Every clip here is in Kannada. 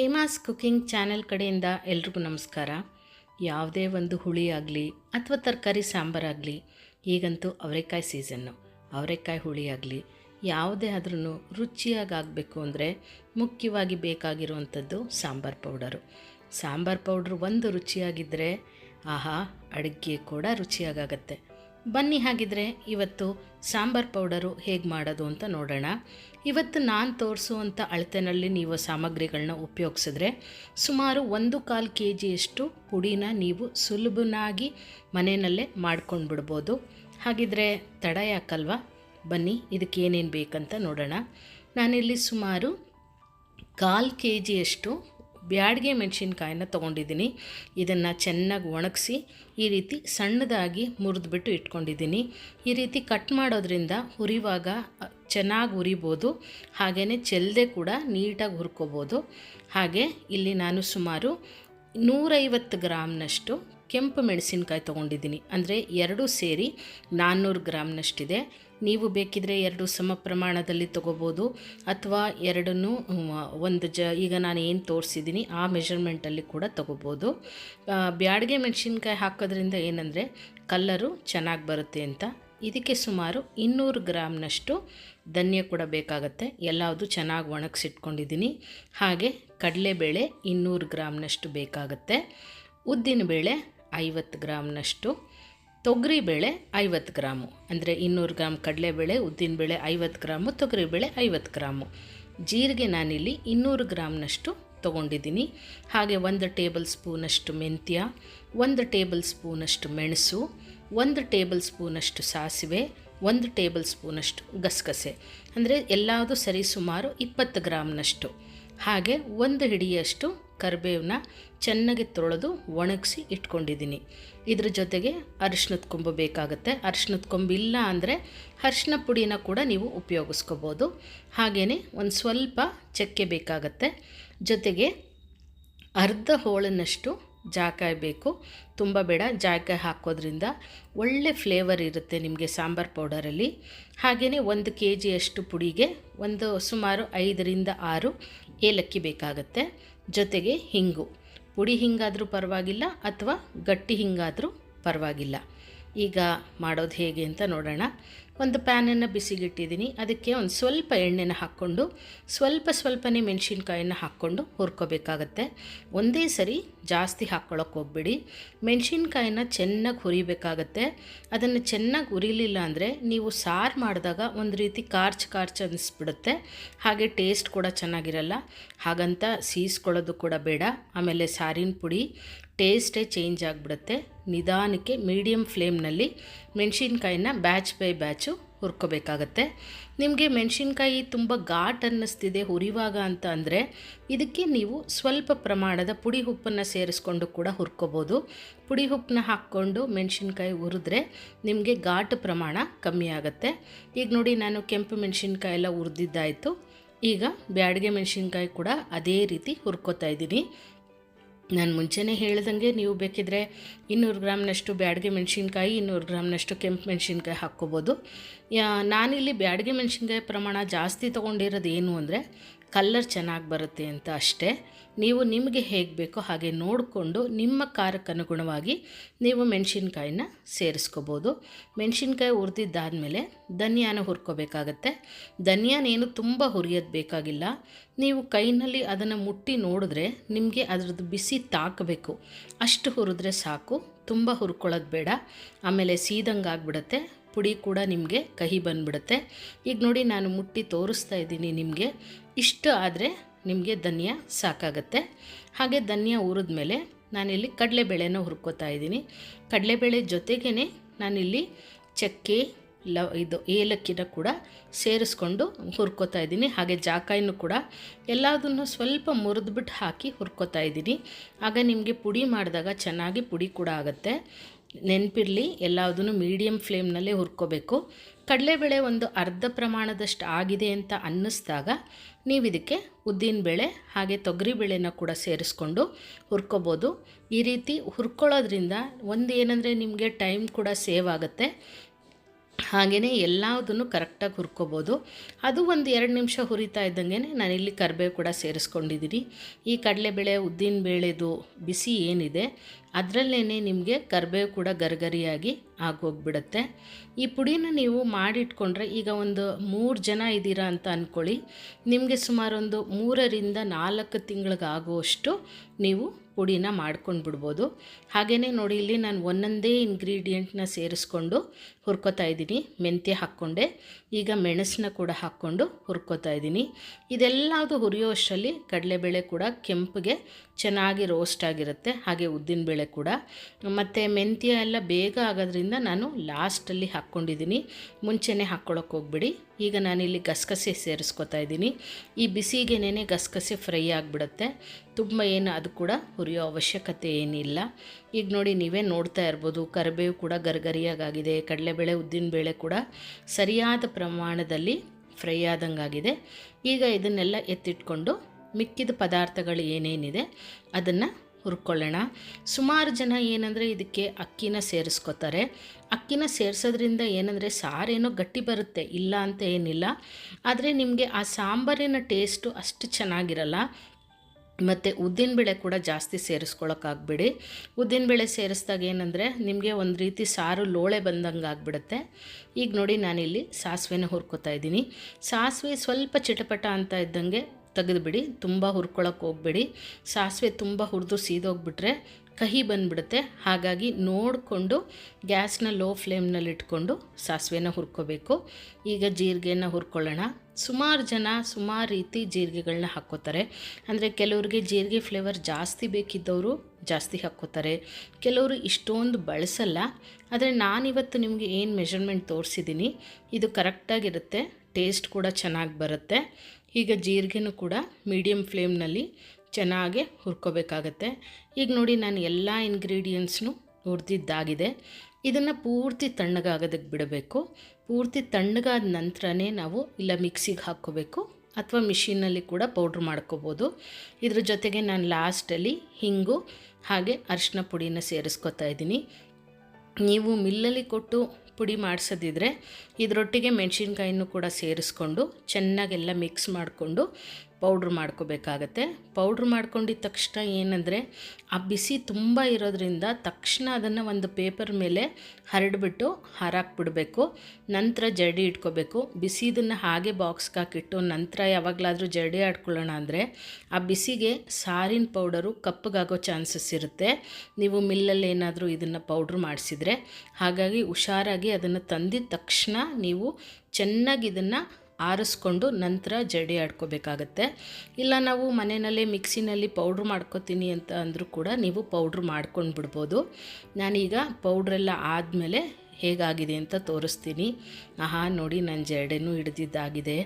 ಹೇಮಾಸ್ ಕುಕಿಂಗ್ ಚಾನೆಲ್ ಕಡೆಯಿಂದ ಎಲ್ರಿಗೂ ನಮಸ್ಕಾರ. ಯಾವುದೇ ಒಂದು ಹುಳಿ ಆಗಲಿ ಅಥವಾ ತರಕಾರಿ ಸಾಂಬಾರಾಗಲಿ ಈಗಂತೂ ಅವರೆಕಾಯಿ ಸೀಸನ್ನು ಅವರೆಕಾಯಿ ಹುಳಿ ಆಗಲಿ, ಯಾವುದೇ ಆದ್ರೂ ರುಚಿಯಾಗಿ ಆಗಬೇಕು ಅಂದರೆ ಮುಖ್ಯವಾಗಿ ಬೇಕಾಗಿರುವಂಥದ್ದು ಸಾಂಬಾರು ಪೌಡರು. ಸಾಂಬಾರು ಪೌಡ್ರ್ ಒಂದು ರುಚಿಯಾಗಿದ್ದರೆ ಆಹಾ, ಅಡುಗೆ ಕೂಡ ರುಚಿಯಾಗತ್ತೆ ಬನ್ನಿ ಹಾಗಿದ್ರೆ ಇವತ್ತು ಸಾಂಬಾರ್ ಪೌಡರು ಹೇಗೆ ಮಾಡೋದು ಅಂತ ನೋಡೋಣ. ಇವತ್ತು ನಾನು ತೋರಿಸುವಂಥ ಅಳತೆನಲ್ಲಿ ನೀವು ಸಾಮಗ್ರಿಗಳನ್ನ ಉಪಯೋಗಿಸಿದ್ರೆ ಸುಮಾರು ಒಂದು ಕಾಲು ಕೆ ಜಿಯಷ್ಟು ಪುಡಿನ ನೀವು ಸುಲಭನಾಗಿ ಮನೆಯಲ್ಲೇ ಮಾಡ್ಕೊಂಡು ಬಿಡ್ಬೋದು ಹಾಗಿದ್ರೆ ತಡ ಯಾಕಲ್ವಾ ಬನ್ನಿ, ಇದಕ್ಕೆ ಏನೇನು ಬೇಕಂತ ನೋಡೋಣ. ನಾನಿಲ್ಲಿ ಸುಮಾರು ಕಾಲು ಕೆ ಜಿಯಷ್ಟು ಬ್ಯಾಡಿಗೆ ಮೆಣಸಿನ್ಕಾಯನ್ನ ತೊಗೊಂಡಿದ್ದೀನಿ. ಇದನ್ನು ಚೆನ್ನಾಗಿ ಒಣಗಿಸಿ ಈ ರೀತಿ ಸಣ್ಣದಾಗಿ ಮುರಿದ್ಬಿಟ್ಟು ಇಟ್ಕೊಂಡಿದ್ದೀನಿ. ಈ ರೀತಿ ಕಟ್ ಮಾಡೋದ್ರಿಂದ ಹುರಿವಾಗ ಚೆನ್ನಾಗಿ ಹುರಿಬೋದು. ಹಾಗೆಯೇ ಚೆಲ್ಲದೆ ಕೂಡ ನೀಟಾಗಿ ಹುರ್ಕೋಬೋದು. ಹಾಗೆ ಇಲ್ಲಿ ನಾನು ಸುಮಾರು ನೂರೈವತ್ತು ಗ್ರಾಮ್ನಷ್ಟು ಕೆಂಪು ಮೆಣಸಿನಕಾಯಿ ತೊಗೊಂಡಿದ್ದೀನಿ. ಅಂದರೆ ಎರಡು ಸೇರಿ ನಾನ್ನೂರು ಗ್ರಾಮ್ನಷ್ಟಿದೆ. ನೀವು ಬೇಕಿದ್ರೆ ಎರಡು ಸಮ ಪ್ರಮಾಣದಲ್ಲಿ ತೊಗೋಬೋದು. ಅಥವಾ ಎರಡನ್ನೂ ಒಂದು ಜ, ಈಗ ನಾನು ಏನು ತೋರಿಸಿದ್ದೀನಿ, ಆ ಮೆಷರ್ಮೆಂಟಲ್ಲಿ ಕೂಡ ತೊಗೋಬೋದು. ಬ್ಯಾಡಿಗೆ ಮೆಣಸಿನ್ಕಾಯಿ ಹಾಕೋದ್ರಿಂದ ಏನಂದರೆ ಕಲ್ಲರು ಚೆನ್ನಾಗಿ ಬರುತ್ತೆ ಅಂತ. ಇದಕ್ಕೆ ಸುಮಾರು ಇನ್ನೂರು ಗ್ರಾಮ್ನಷ್ಟು ಧನ್ಯ ಕೂಡ ಬೇಕಾಗತ್ತೆ. ಎಲ್ಲವುದು ಚೆನ್ನಾಗಿ ಒಣಗಿಸಿಟ್ಕೊಂಡಿದ್ದೀನಿ. ಹಾಗೆ ಕಡಲೆಬೇಳೆ ಇನ್ನೂರು ಗ್ರಾಮ್ನಷ್ಟು ಬೇಕಾಗತ್ತೆ. ಉದ್ದಿನಬೇಳೆ ಐವತ್ತು ಗ್ರಾಮ್ನಷ್ಟು ತೊಗರಿಬೇಳೆ ಐವತ್ತು ಗ್ರಾಮು. ಅಂದರೆ ಇನ್ನೂರು ಗ್ರಾಮ್ ಕಡಲೆಬೇಳೆ ಉದ್ದಿನಬೇಳೆ ಐವತ್ತು ಗ್ರಾಮು ತೊಗರಿಬೇಳೆ ಐವತ್ತು ಗ್ರಾಮು. ಜೀರಿಗೆ ನಾನಿಲ್ಲಿ ಇನ್ನೂರು ಗ್ರಾಮ್ನಷ್ಟು ತೊಗೊಂಡಿದ್ದೀನಿ. ಹಾಗೆ ಒಂದು ಟೇಬಲ್ ಸ್ಪೂನಷ್ಟು ಮೆಂತ್ಯ, ಒಂದು ಟೇಬಲ್ ಸ್ಪೂನಷ್ಟು ಮೆಣಸು, ಒಂದು ಟೇಬಲ್ ಸ್ಪೂನಷ್ಟು ಸಾಸಿವೆ, ಒಂದು ಟೇಬಲ್ ಸ್ಪೂನಷ್ಟು ಗಸಗಸೆ. ಅಂದರೆ ಎಲ್ಲದೂ ಸರಿಸುಮಾರು ಇಪ್ಪತ್ತು ಗ್ರಾಮ್ನಷ್ಟು. ಹಾಗೆ ಒಂದು ಹಿಡಿಯಷ್ಟು ಕರಿಬೇವನ್ನ ಚೆನ್ನಾಗಿ ತೊಳೆದು ಒಣಗಿಸಿ ಇಟ್ಕೊಂಡಿದ್ದೀನಿ. ಇದ್ರ ಜೊತೆಗೆ ಅರಿಶಿನದ ಕೊಂಬು ಬೇಕಾಗುತ್ತೆ. ಅರಿಶಿನದ ಕೊಂಬು ಇಲ್ಲ ಅಂದರೆ ಅರಿಶಿನ ಪುಡಿನ ಕೂಡ ನೀವು ಉಪಯೋಗಿಸ್ಕೋಬೋದು. ಹಾಗೆಯೇ ಒಂದು ಸ್ವಲ್ಪ ಚಕ್ಕೆ ಬೇಕಾಗತ್ತೆ. ಜೊತೆಗೆ ಅರ್ಧ ಹೋಳನ್ನಷ್ಟು ಜಾಕಾಯಿ ಬೇಕು. ತುಂಬ ಬೇಡ, ಜಾಕಾಯಿ ಹಾಕೋದ್ರಿಂದ ಒಳ್ಳೆ ಫ್ಲೇವರ್ ಇರುತ್ತೆ ನಿಮಗೆ ಸಾಂಬಾರು ಪೌಡರಲ್ಲಿ. ಹಾಗೆಯೇ ಒಂದು ಕೆ ಜಿಯಷ್ಟು ಪುಡಿಗೆ ಒಂದು ಸುಮಾರು ಐದರಿಂದ ಆರು ಏಲಕ್ಕಿ ಬೇಕಾಗತ್ತೆ. ಜೊತೆಗೆ ಹಿಂಗು. ಪುಡಿ ಹಿಂಗಾದರೂ ಪರವಾಗಿಲ್ಲ ಅಥವಾ ಗಟ್ಟಿ ಹಿಂಗಾದರೂ ಪರವಾಗಿಲ್ಲ. ಈಗ ಮಾಡೋದು ಹೇಗೆ ಅಂತ ನೋಡೋಣ. ಒಂದು ಪ್ಯಾನನ್ನು ಬಿಸಿಗಿಟ್ಟಿದ್ದೀನಿ. ಅದಕ್ಕೆ ಒಂದು ಸ್ವಲ್ಪ ಎಣ್ಣೆನ ಹಾಕ್ಕೊಂಡು, ಸ್ವಲ್ಪ ಸ್ವಲ್ಪನೇ ಮೆಣಸಿನ್ಕಾಯನ್ನು ಹಾಕ್ಕೊಂಡು ಹುರ್ಕೋಬೇಕಾಗತ್ತೆ. ಒಂದೇ ಸರಿ ಜಾಸ್ತಿ ಹಾಕ್ಕೊಳ್ಳೋಕೆ ಹೋಗ್ಬೇಡಿ. ಮೆಣಸಿನ್ಕಾಯಿನ ಚೆನ್ನಾಗಿ ಹುರಿಬೇಕಾಗತ್ತೆ. ಅದನ್ನು ಚೆನ್ನಾಗಿ ಹುರಿಲಿಲ್ಲ ಅಂದರೆ ನೀವು ಸಾರು ಮಾಡಿದಾಗ ಒಂದು ರೀತಿ ಕಾರ್ಚ್ ಕಾರ್ಚ್ ಅನ್ನಿಸ್ಬಿಡುತ್ತೆ ಹಾಗೆ ಟೇಸ್ಟ್ ಕೂಡ ಚೆನ್ನಾಗಿರಲ್ಲ. ಹಾಗಂತ ಸೀಸ್ಕೊಳ್ಳೋದು ಕೂಡ ಬೇಡ. ಆಮೇಲೆ ಸಾರಿನ ಪುಡಿ ಟೇಸ್ಟೇ ಚೇಂಜ್ ಆಗಿಬಿಡುತ್ತೆ. ನಿಧಾನಕ್ಕೆ ಮೀಡಿಯಮ್ ಫ್ಲೇಮ್ನಲ್ಲಿ ಮೆಣಸಿನ್ಕಾಯಿನ ಬ್ಯಾಚ್ ಬೈ ಬ್ಯಾಚು ಹುರ್ಕೋಬೇಕಾಗತ್ತೆ. ನಿಮಗೆ ಮೆಣಸಿನ್ಕಾಯಿ ತುಂಬ ಘಾಟ್ ಅನ್ನಿಸ್ತಿದೆ ಹುರಿವಾಗ ಅಂತ ಅಂದರೆ ಇದಕ್ಕೆ ನೀವು ಸ್ವಲ್ಪ ಪ್ರಮಾಣದ ಪುಡಿ ಉಪ್ಪನ್ನು ಸೇರಿಸ್ಕೊಂಡು ಕೂಡ ಹುರ್ಕೋಬೋದು. ಪುಡಿ ಉಪ್ಪನ್ನ ಹಾಕ್ಕೊಂಡು ಮೆಣಸಿನ್ಕಾಯಿ ಹುರಿದ್ರೆ ನಿಮಗೆ ಘಾಟ್ ಪ್ರಮಾಣ ಕಮ್ಮಿ ಆಗುತ್ತೆ. ಈಗ ನೋಡಿ ನಾನು ಕೆಂಪು ಮೆಣಸಿನ್ಕಾಯಿ ಎಲ್ಲ ಹುರಿದಿದ್ದಾಯಿತು. ಈಗ ಬ್ಯಾಡಿಗೆ ಮೆಣಸಿನ್ಕಾಯಿ ಕೂಡ ಅದೇ ರೀತಿ ಹುರ್ಕೋತಾ ಇದ್ದೀನಿ. ನಾನು ಮುಂಚೆನೇ ಹೇಳ್ದಂಗೆ ನೀವು ಬೇಕಿದ್ರೆ ಇನ್ನೂರು ಗ್ರಾಮ್ನಷ್ಟು ಬ್ಯಾಡಿಗೆ ಮೆಣಸಿನ್ಕಾಯಿ, ಇನ್ನೂರು ಗ್ರಾಮ್ನಷ್ಟು ಕೆಂಪು ಮೆಣಸಿನ್ಕಾಯಿ ಹಾಕ್ಕೋಬೋದು. ನಾನಿಲ್ಲಿ ಬ್ಯಾಡಿಗೆ ಮೆಣಸಿನ್ಕಾಯಿ ಪ್ರಮಾಣ ಜಾಸ್ತಿ ತೊಗೊಂಡಿರೋದು ಏನು ಅಂದರೆ ಕಲ್ಲರ್ ಚೆನ್ನಾಗಿ ಬರುತ್ತೆ ಅಂತ ಅಷ್ಟೇ. ನೀವು ನಿಮಗೆ ಹೇಗೆ ಬೇಕೋ ಹಾಗೆ ನೋಡಿಕೊಂಡು ನಿಮ್ಮ ಕಾರಕ್ಕನುಗುಣವಾಗಿ ನೀವು ಮೆಣಸಿನ್ಕಾಯಿನ ಸೇರಿಸ್ಕೋಬೋದು. ಮೆಣಸಿನ್ಕಾಯಿ ಹುರಿದಿದ್ದಾದಮೇಲೆ ಧನಿಯಾನ ಹುರ್ಕೋಬೇಕಾಗತ್ತೆ. ಧನಿಯಾನೇನು ತುಂಬ ಹುರಿಯೋದು ಬೇಕಾಗಿಲ್ಲ. ನೀವು ಕೈನಲ್ಲಿ ಅದನ್ನು ಮುಟ್ಟಿ ನೋಡಿದ್ರೆ ನಿಮಗೆ ಅದರದ್ದು ಬಿಸಿ ತಾಕಬೇಕು. ಅಷ್ಟು ಹುರಿದ್ರೆ ಸಾಕು. ತುಂಬ ಹುರ್ಕೊಳ್ಳೋದು ಬೇಡ. ಆಮೇಲೆ ಸೀದಂಗೆ ಆಗಿಬಿಡುತ್ತೆ. ಪುಡಿ ಕೂಡ ನಿಮಗೆ ಕಹಿ ಬಂದ್ಬಿಡುತ್ತೆ. ಈಗ ನೋಡಿ ನಾನು ಮುಟ್ಟಿ ತೋರಿಸ್ತಾ ಇದ್ದೀನಿ ನಿಮಗೆ. ಇಷ್ಟು ಆದರೆ ನಿಮಗೆ ಧನಿಯಾ ಸಾಕಾಗತ್ತೆ. ಹಾಗೆ ಧನಿಯಾ ಹುರಿದ್ಮೇಲೆ ನಾನಿಲ್ಲಿ ಕಡಲೆಬೇಳೆನ ಹುರ್ಕೋತಾ ಇದ್ದೀನಿ. ಕಡಲೆಬೇಳೆ ಜೊತೆಗೇ ನಾನಿಲ್ಲಿ ಚಕ್ಕೆ ಲ ಇದು ಏಲಕ್ಕಿನ ಕೂಡ ಸೇರಿಸ್ಕೊಂಡು ಹುರ್ಕೋತಾ ಇದ್ದೀನಿ. ಹಾಗೆ ಜಾಕಾಯಿನೂ ಕೂಡ ಎಲ್ಲದನ್ನು ಸ್ವಲ್ಪ ಮುರಿದ್ಬಿಟ್ಟು ಹಾಕಿ ಹುರ್ಕೋತಾ ಇದ್ದೀನಿ. ಆಗ ನಿಮಗೆ ಪುಡಿ ಮಾಡಿದಾಗ ಚೆನ್ನಾಗಿ ಪುಡಿ ಕೂಡ ಆಗುತ್ತೆ. ನೆನಪಿರಲಿ ಎಲ್ಲದನ್ನು ಮೀಡಿಯಮ್ ಫ್ಲೇಮ್ನಲ್ಲೇ ಹುರ್ಕೋಬೇಕು. ಕಡಲೆಬೇಳೆ ಒಂದು ಅರ್ಧ ಪ್ರಮಾಣದಷ್ಟು ಆಗಿದೆ ಅಂತ ಅನ್ನಿಸ್ದಾಗ ನೀವು ಇದಕ್ಕೆ ಉದ್ದಿನಬೇಳೆ ಹಾಗೆ ತೊಗರಿಬೇಳೆನ ಕೂಡ ಸೇರಿಸ್ಕೊಂಡು ಹುರ್ಕೋಬೋದು. ಈ ರೀತಿ ಹುರ್ಕೊಳ್ಳೋದ್ರಿಂದ ಒಂದು ಏನಂದರೆ ನಿಮಗೆ ಟೈಮ್ ಕೂಡ ಸೇವ್ ಆಗುತ್ತೆ. ಹಾಗೆಯೇ ಎಲ್ಲದನ್ನು ಕರೆಕ್ಟಾಗಿ ಹುರ್ಕೋಬೋದು. ಅದು ಒಂದು ಎರಡು ನಿಮಿಷ ಹುರಿತಾ ಇದ್ದಂಗೆ ನಾನಿಲ್ಲಿ ಕರಿಬೇವು ಕೂಡ ಸೇರಿಸ್ಕೊಂಡಿದ್ದೀನಿ. ಈ ಕಡಲೆಬೇಳೆ ಉದ್ದಿನಬೇಳೆದು ಬಿಸಿ ಏನಿದೆ ಅದರಲ್ಲೇ ನಿಮಗೆ ಕರಿಬೇವು ಕೂಡ ಗರಿಗರಿಯಾಗಿ ಆಗೋಗ್ಬಿಡುತ್ತೆ. ಈ ಪುಡಿನ ನೀವು ಮಾಡಿಟ್ಕೊಂಡ್ರೆ ಈಗ ಒಂದು ಮೂರು ಜನ ಇದ್ದೀರಾ ಅಂತ ಅಂದ್ಕೊಳ್ಳಿ ನಿಮಗೆ ಸುಮಾರು ಒಂದು ಮೂರರಿಂದ ನಾಲ್ಕು ತಿಂಗಳಿಗಾಗುವಷ್ಟು ನೀವು ಪುಡಿನ ಮಾಡ್ಕೊಂಡು ಬಿಡ್ಬೋದು ಹಾಗೇ ನೋಡಿ ಇಲ್ಲಿ ನಾನು ಒಂದೊಂದೇ ಇಂಗ್ರೀಡಿಯೆಂಟ್ನ ಸೇರಿಸ್ಕೊಂಡು ಹುರ್ಕೋತಾ ಇದ್ದೀನಿ. ಮೆಂತ್ಯ ಹಾಕ್ಕೊಂಡೆ. ಈಗ ಮೆಣಸನ್ನ ಕೂಡ ಹಾಕ್ಕೊಂಡು ಹುರ್ಕೋತಾ ಇದ್ದೀನಿ. ಇದೆಲ್ಲದು ಹುರಿಯೋ ಅಷ್ಟರಲ್ಲಿ ಕಡಲೆಬೇಳೆ ಕೂಡ ಕೆಂಪಗೆ ಚೆನ್ನಾಗಿ ರೋಸ್ಟ್ ಆಗಿರುತ್ತೆ. ಹಾಗೆ ಉದ್ದಿನಬೇಳೆ ಕೂಡ. ಮತ್ತು ಮೆಂತ್ಯ ಎಲ್ಲ ಬೇಗ ಆಗೋದ್ರಿಂದ ನಾನು ಲಾಸ್ಟಲ್ಲಿ ಹಾಕ್ಕೊಂಡಿದ್ದೀನಿ. ಮುಂಚೆನೇ ಹಾಕ್ಕೊಳಕ್ಕೆ ಹೋಗ್ಬಿಡಿ. ಈಗ ನಾನಿಲ್ಲಿ ಗಸಗಸೆ ಸೇರಿಸ್ಕೊತಾ ಇದ್ದೀನಿ. ಈ ಬಿಸಿಗೆನೇ ಗಸಗಸೆ ಫ್ರೈ ಆಗಿಬಿಡುತ್ತೆ. ತುಂಬ ಏನು ಅದು ಕೂಡ ಹುರಿಯೋ ಅವಶ್ಯಕತೆ ಏನಿಲ್ಲ. ಈಗ ನೋಡಿ ನೀವೇ ನೋಡ್ತಾ ಇರ್ಬೋದು, ಕರಿಬೇವು ಕೂಡ ಗರ್ಗರಿಯಾಗಿದೆ ಕಡಲೆಬೇಳೆ ಉದ್ದಿನಬೇಳೆ ಕೂಡ ಸರಿಯಾದ ಪ್ರಮಾಣದಲ್ಲಿ ಫ್ರೈ ಆದಂಗಾಗಿದೆ. ಈಗ ಇದನ್ನೆಲ್ಲ ಎತ್ತಿಟ್ಕೊಂಡು ಮಿಕ್ಕಿದ ಪದಾರ್ಥಗಳು ಏನೇನಿದೆ, ಅದನ್ನು ಹುರ್ಕೊಳ್ಳೋಣ. ಸುಮಾರು ಜನ ಏನಂದರೆ ಇದಕ್ಕೆ ಅಕ್ಕಿನ ಸೇರಿಸ್ಕೋತಾರೆ. ಅಕ್ಕಿನ ಸೇರಿಸೋದ್ರಿಂದ ಏನಂದರೆ ಸಾರೇನೋ ಗಟ್ಟಿ ಬರುತ್ತೆ, ಇಲ್ಲ ಅಂತ ಏನಿಲ್ಲ. ಆದರೆ ನಿಮಗೆ ಆ ಸಾಂಬಾರಿನ ಟೇಸ್ಟು ಅಷ್ಟು ಚೆನ್ನಾಗಿರಲ್ಲ. ಮತ್ತು ಉದ್ದಿನಬೇಳೆ ಕೂಡ ಜಾಸ್ತಿ ಸೇರಿಸ್ಕೊಳಕ್ಕಾಗ್ಬಿಡಿ ಉದ್ದಿನಬೇಳೆ ಸೇರಿಸ್ದಾಗ ಏನಂದರೆ ನಿಮಗೆ ಒಂದು ರೀತಿ ಸಾರು ಲೋಳೆ ಬಂದಂಗೆ ಆಗಿಬಿಡುತ್ತೆ. ಈಗ ನೋಡಿ ನಾನಿಲ್ಲಿ ಸಾಸಿವೆನ ಹುರ್ಕೋತಾ ಇದ್ದೀನಿ. ಸಾಸಿವೆ ಸ್ವಲ್ಪ ಚಿಟಪಟ ಅಂತ ಇದ್ದಂಗೆ ತೆಗೆದುಬಿಡಿ, ತುಂಬ ಹುರ್ಕೊಳ್ಳೋಕೆ ಹೋಗ್ಬೇಡಿ. ಸಾಸಿವೆ ತುಂಬ ಹುರಿದು ಸೀದೋಗ್ಬಿಟ್ರೆ ಕಹಿ ಬಂದ್ಬಿಡುತ್ತೆ. ಹಾಗಾಗಿ ನೋಡಿಕೊಂಡು ಗ್ಯಾಸ್ನ ಲೋ ಫ್ಲೇಮ್ನಲ್ಲಿ ಇಟ್ಕೊಂಡು ಸಾಸಿವೆನ ಹುರ್ಕೋಬೇಕು. ಈಗ ಜೀರಿಗೆನ ಹುರ್ಕೊಳ್ಳೋಣ. ಸುಮಾರು ಜನ ಸುಮಾರು ರೀತಿ ಜೀರಿಗೆಗಳನ್ನ ಹಾಕ್ಕೋತಾರೆ. ಅಂದರೆ ಕೆಲವ್ರಿಗೆ ಜೀರಿಗೆ ಫ್ಲೇವರ್ ಜಾಸ್ತಿ ಬೇಕಿದ್ದವರು ಜಾಸ್ತಿ ಹಾಕ್ಕೋತಾರೆ. ಕೆಲವರು ಇಷ್ಟೊಂದು ಬಳಸಲ್ಲ. ಆದರೆ ನಾನಿವತ್ತು ನಿಮಗೆ ಏನು ಮೆಷರ್ಮೆಂಟ್ ತೋರಿಸಿದ್ದೀನಿ ಇದು ಕರೆಕ್ಟಾಗಿರುತ್ತೆ. ಟೇಸ್ಟ್ ಕೂಡ ಚೆನ್ನಾಗಿ ಬರುತ್ತೆ. ಈಗ ಜೀರಿಗೆನೂ ಕೂಡ ಮೀಡಿಯಮ್ ಫ್ಲೇಮ್ನಲ್ಲಿ ಚೆನ್ನಾಗೆ ಹುರ್ಕೋಬೇಕಾಗತ್ತೆ. ಈಗ ನೋಡಿ ನಾನು ಎಲ್ಲ ಇಂಗ್ರೀಡಿಯೆಂಟ್ಸ್ನು ಹುರಿದಿದ್ದಾಗಿದೆ ಇದನ್ನು ಪೂರ್ತಿ ತಣ್ಣಗಾಗೋದಕ್ಕೆ ಬಿಡಬೇಕು. ಪೂರ್ತಿ ತಣ್ಣಗಾದ ನಂತರನೇ ನಾವು ಇಲ್ಲ ಮಿಕ್ಸಿಗೆ ಹಾಕ್ಕೋಬೇಕು ಅಥವಾ ಮಿಷಿನಲ್ಲಿ ಕೂಡ ಪೌಡ್ರ್ ಮಾಡ್ಕೋಬೋದು. ಇದ್ರ ಜೊತೆಗೆ ನಾನು ಲಾಸ್ಟಲ್ಲಿ ಹಿಂಗು ಹಾಗೆ ಅರಿಶಿನ ಪುಡಿನ ಸೇರಿಸ್ಕೊತಾ ಇದ್ದೀನಿ. ನೀವು ಮಿಲ್ಲಲ್ಲಿ ಕೊಟ್ಟು ಪುಡಿ ಮಾಡಿಸೋದಿದ್ರೆ ಇದರೊಟ್ಟಿಗೆ ಮೆಣಸಿನ್ಕಾಯಿನೂ ಕೂಡ ಸೇರಿಸ್ಕೊಂಡು ಚೆನ್ನಾಗೆಲ್ಲ ಮಿಕ್ಸ್ ಮಾಡಿಕೊಂಡು ಪೌಡ್ರ್ ಮಾಡ್ಕೋಬೇಕಾಗತ್ತೆ. ಪೌಡ್ರ್ ಮಾಡ್ಕೊಂಡಿದ್ದ ತಕ್ಷಣ ಏನಂದರೆ, ಆ ಬಿಸಿ ತುಂಬ ಇರೋದ್ರಿಂದ ತಕ್ಷಣ ಅದನ್ನು ಒಂದು ಪೇಪರ್ ಮೇಲೆ ಹರಡಿಬಿಟ್ಟು ಹರಾಕ್ಬಿಡಬೇಕು. ನಂತರ ಜಡಿ ಇಟ್ಕೋಬೇಕು. ಬಿಸಿದನ್ನು ಹಾಗೆ ಬಾಕ್ಸ್ಗೆ ಹಾಕಿಟ್ಟು ನಂತರ ಯಾವಾಗಲಾದರೂ ಜಡಿ ಆಡ್ಕೊಳ್ಳೋಣ ಅಂದರೆ, ಆ ಬಿಸಿಗೆ ಸಾರಿನ ಪೌಡರು ಕಪ್ಪಗಾಗೋ ಚಾನ್ಸಸ್ ಇರುತ್ತೆ. ನೀವು ಮಿಲ್ಲಲ್ಲಿ ಏನಾದರೂ ಇದನ್ನು ಪೌಡ್ರ್ ಮಾಡಿಸಿದರೆ, ಹಾಗಾಗಿ ಹುಷಾರಾಗಿ ಅದನ್ನು ತಂದಿದ ತಕ್ಷಣ ನೀವು ಚೆನ್ನಾಗಿ ಇದನ್ನು ಆರಿಸ್ಕೊಂಡು ನಂತರ ಜಡಿ ಆಡ್ಕೋಬೇಕಾಗತ್ತೆ. ಇಲ್ಲ ನಾವು ಮನೆಯಲ್ಲೇ ಮಿಕ್ಸಿನಲ್ಲಿ ಪೌಡ್ರ್ ಮಾಡ್ಕೋತೀನಿ ಅಂತ ಅಂದರೂ ಕೂಡ ನೀವು ಪೌಡ್ರ್ ಮಾಡ್ಕೊಂಡು ಬಿಡ್ಬೋದು ನಾನೀಗ ಪೌಡ್ರೆಲ್ಲ ಆದಮೇಲೆ ಹೇಗಾಗಿದೆ ಅಂತ ತೋರಿಸ್ತೀನಿ. ಆಹಾ, ನೋಡಿ ನನ್ನ ಜಡೆನೂ ಹಿಡ್ದಿದ್ದಾಗಿದೆ.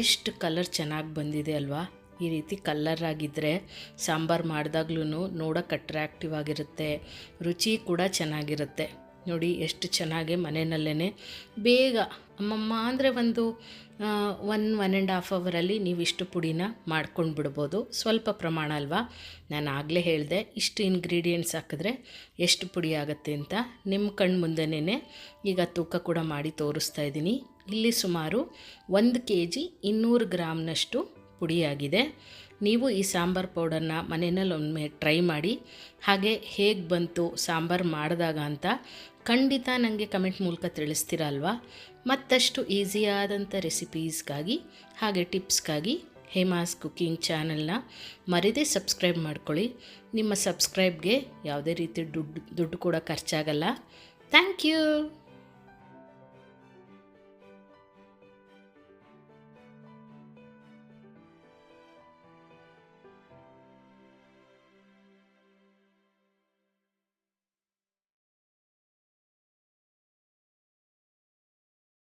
ಎಷ್ಟು ಕಲರ್ ಚೆನ್ನಾಗಿ ಬಂದಿದೆ ಅಲ್ವಾ? ಈ ರೀತಿ ಕಲ್ಲರ್ ಆಗಿದ್ದರೆ ಸಾಂಬಾರು ಮಾಡಿದಾಗ್ಲೂ ನೋಡೋಕೆ ಅಟ್ರ್ಯಾಕ್ಟಿವ್ ಆಗಿರುತ್ತೆ. ರುಚಿ ಕೂಡ ಚೆನ್ನಾಗಿರುತ್ತೆ. ನೋಡಿ, ಎಷ್ಟು ಚೆನ್ನಾಗಿ ಮನೆಯಲ್ಲೇ ಬೇಗ, ಅಮ್ಮಮ್ಮ ಅಂದರೆ ಒಂದು ಒನ್ ಒನ್ ಆ್ಯಂಡ್ ಹಾಫ್ ಅವರಲ್ಲಿ ನೀವು ಇಷ್ಟು ಪುಡಿನ ಮಾಡ್ಕೊಂಡು ಬಿಡ್ಬೋದು. ಸ್ವಲ್ಪ ಪ್ರಮಾಣ ಅಲ್ವಾ? ನಾನು ಆಗಲೇ ಹೇಳಿದೆ, ಇಷ್ಟು ಇಂಗ್ರೀಡಿಯೆಂಟ್ಸ್ ಹಾಕಿದ್ರೆ ಎಷ್ಟು ಪುಡಿ ಆಗುತ್ತೆ ಅಂತ ನಿಮ್ಮ ಕಣ್ಣು ಮುಂದೆನೇ ಈಗ ತೂಕ ಕೂಡ ಮಾಡಿ ತೋರಿಸ್ತಾ ಇದ್ದೀನಿ. ಇಲ್ಲಿ ಸುಮಾರು ಒಂದು ಕೆ ಜಿ ಇನ್ನೂರು ಗ್ರಾಮ್ನಷ್ಟು ಪುಡಿಯಾಗಿದೆ ನೀವು ಈ ಸಾಂಬಾರು ಪೌಡರ್ನ ಮನೆಯಲ್ಲಿ ಒಮ್ಮೆ ಟ್ರೈ ಮಾಡಿ. ಹಾಗೆ ಹೇಗೆ ಬಂತು ಸಾಂಬಾರು ಮಾಡಿದಾಗ ಅಂತ ಖಂಡಿತ ನನಗೆ ಕಮೆಂಟ್ ಮೂಲಕ ತಿಳಿಸ್ತೀರಲ್ವಾ ಮತ್ತಷ್ಟು ಈಸಿಯಾದಂಥ ರೆಸಿಪೀಸ್ಗಾಗಿ ಹಾಗೆ ಟಿಪ್ಸ್ಗಾಗಿ ಹೇಮಾಸ್ ಕುಕ್ಕಿಂಗ್ ಚಾನಲ್ನ ಮರಿದೇ ಸಬ್ಸ್ಕ್ರೈಬ್ ಮಾಡ್ಕೊಳ್ಳಿ. ನಿಮ್ಮ ಸಬ್ಸ್ಕ್ರೈಬ್ಗೆ ಯಾವುದೇ ರೀತಿ ದುಡ್ಡು ದುಡ್ಡು ಕೂಡ ಖರ್ಚಾಗಲ್ಲ. Thank you!